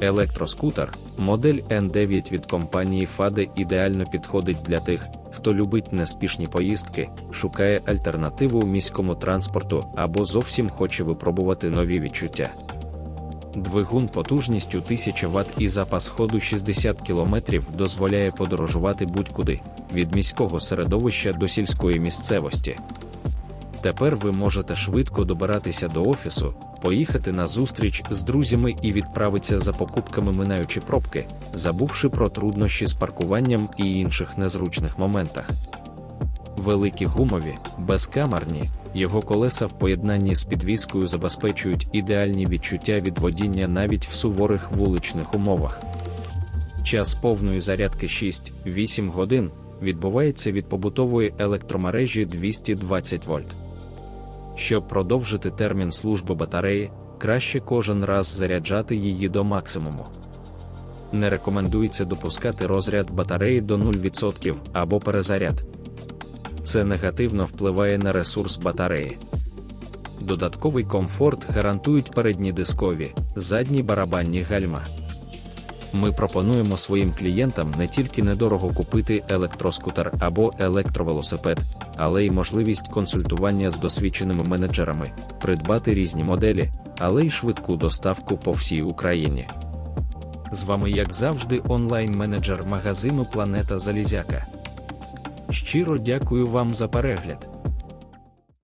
Електроскутер, модель N9 від компанії FADE ідеально підходить для тих, хто любить неспішні поїздки, шукає альтернативу міському транспорту або зовсім хоче випробувати нові відчуття. Двигун потужністю 1000 Вт і запас ходу 60 км дозволяє подорожувати будь-куди, від міського середовища до сільської місцевості. Тепер ви можете швидко добиратися до офісу, поїхати на зустріч з друзями і відправитися за покупками, минаючи пробки, забувши про труднощі з паркуванням і інших незручних моментах. Великі гумові, безкамерні, його колеса в поєднанні з підвіскою забезпечують ідеальні відчуття від водіння навіть в суворих вуличних умовах. Час повної зарядки 6-8 годин відбувається від побутової електромережі 220 вольт. Щоб продовжити термін служби батареї, краще кожен раз заряджати її до максимуму. Не рекомендується допускати розряд батареї до 0% або перезаряд. Це негативно впливає на ресурс батареї. Додатковий комфорт гарантують передні дискові, задні барабанні гальма. Ми пропонуємо своїм клієнтам не тільки недорого купити електроскутер або електровелосипед, але й можливість консультування з досвідченими менеджерами, придбати різні моделі, але й швидку доставку по всій Україні. З вами, як завжди, онлайн-менеджер магазину Планета Залізяка. Щиро дякую вам за перегляд.